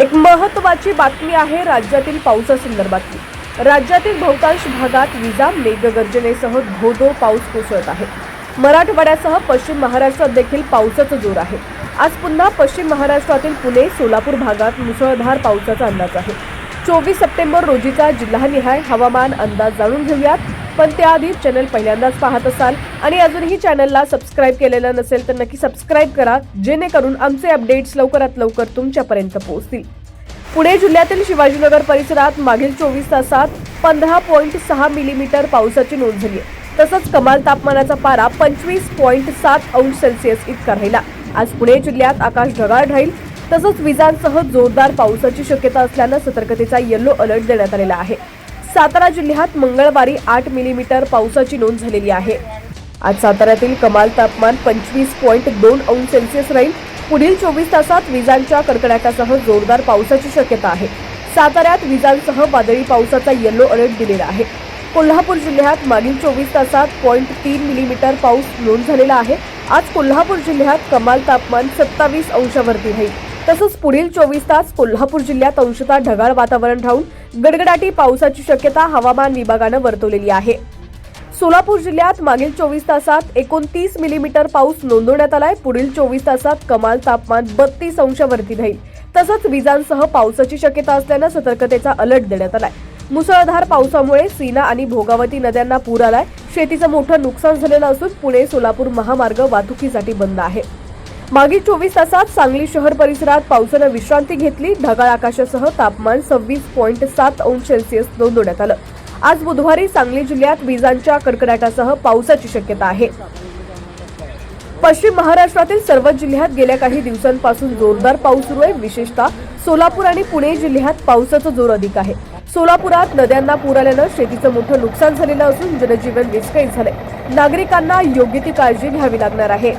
एक महत्वाची बातमी आहे राज्यातील पावसासंदर्भातली. राज्यातील बहुतांश भागात विजा मेघगर्जनेसह धोधो पाऊस कोसळत आहे. मराठवाड्यासह पश्चिम महाराष्ट्रात देखील पावसाचा जोर आहे. आज पुन्हा पश्चिम महाराष्ट्रातील पुणे सोलापूर भागात मुसळधार पावसाचा अंदाज आहे. चोवीस सप्टेंबर रोजीचा जिल्हानिहाय हवामान अंदाज जाणून घेऊयात. पण त्याआधी चॅनल पहिल्यांदाच पाहत असाल आणि अजूनही चॅनलला सबस्क्राईब केलेलं नसेल तर नक्की सबस्क्राईब करा जेणेकरून आमचे अपडेट्स लवकरात लवकर तुमच्यापर्यंत पोहोचतील. पुणे जिल्ह्यातील शिवाजीनगर परिसरात मागील चोवीस तासात पंधरा पॉईंट सहा मिलीमीटर पावसाची नोंद झाली तसंच कमाल तापमानाचा पारा पंचवीस पॉईंट सात अंश सेल्सिअस इतका राहिला. आज पुणे जिल्ह्यात आकाश ढगाळ राहील तसंच विजांसह जोरदार पावसाची शक्यता असल्यानं सतर्कतेचा येलो अलर्ट देण्यात आलेला आहे. सातारा जिल्ह्यात मंगळवारी आठ मिलीमीटर पावसाची नोंद झालेली आहे. आज साताऱ्यातील कमाल तापमान पंचवीस पॉईंट दोन अंश सेल्सिअस राहील. पुढील चोवीस तासात विजांच्या कडकडाटासह जोरदार पावसाची शक्यता आहे. साताऱ्यात विजांसह वादळी पावसाचा येलो अलर्ट दिलेला आहे. कोल्हापूर जिल्ह्यात मागील चोवीस तासात पॉईंट तीन मिलीमीटर पाऊस नोंद झालेला आहे. आज कोल्हापूर जिल्ह्यात कमाल तापमान सत्तावीस अंशावरती राहील. तसंच पुढील चोवीस तास कोल्हापूर जिल्ह्यात अंशतः ढगाळ वातावरण राहून गडगडाटी पावसाची शक्यता हवामान विभागानं वर्तवलेली आहे. सोलापूर जिल्ह्यात मागील चोवीस तासात एकोणतीस मिलीमीटर पाऊस नोंदवण्यात आलाय. पुढील चोवीस तासात कमाल तापमान बत्तीस अंशावरती राहील. तसंच विजांसह पावसाची शक्यता असल्यानं सतर्कतेचा अलर्ट देण्यात आलाय. मुसळधार पावसामुळे सीना आणि भोगावती नद्यांना पूर आलाय. शेतीचं मोठं नुकसान झालेलं असून पुणे सोलापूर महामार्ग वाहतुकीसाठी बंद आहे. मागील चोवीस तासात सांगली शहर परिसरात पावसानं विश्रांती घेतली. ढगाळ आकाशासह तापमान सव्वीस पॉईंट सात अंश सेल्सिअस नोंदवण्यात आलं. आज बुधवारी सांगली जिल्ह्यात विजांच्या कडकडाटासह पावसाची शक्यता आहे. पश्चिम महाराष्ट्रातील सर्वच जिल्ह्यात गेल्या काही दिवसांपासून जोरदार पाऊस सुरू आहे. विशेषतः सोलापूर आणि पुणे जिल्ह्यात पावसाचा जोर अधिक आहे. सोलापुरात नद्यांना पूर आल्यानं शेतीचं मोठं नुकसान झालेलं असून जनजीवन विस्कळीत झालंय. नागरिकांना योग्य ती काळजी घ्यावी लागणार आहे.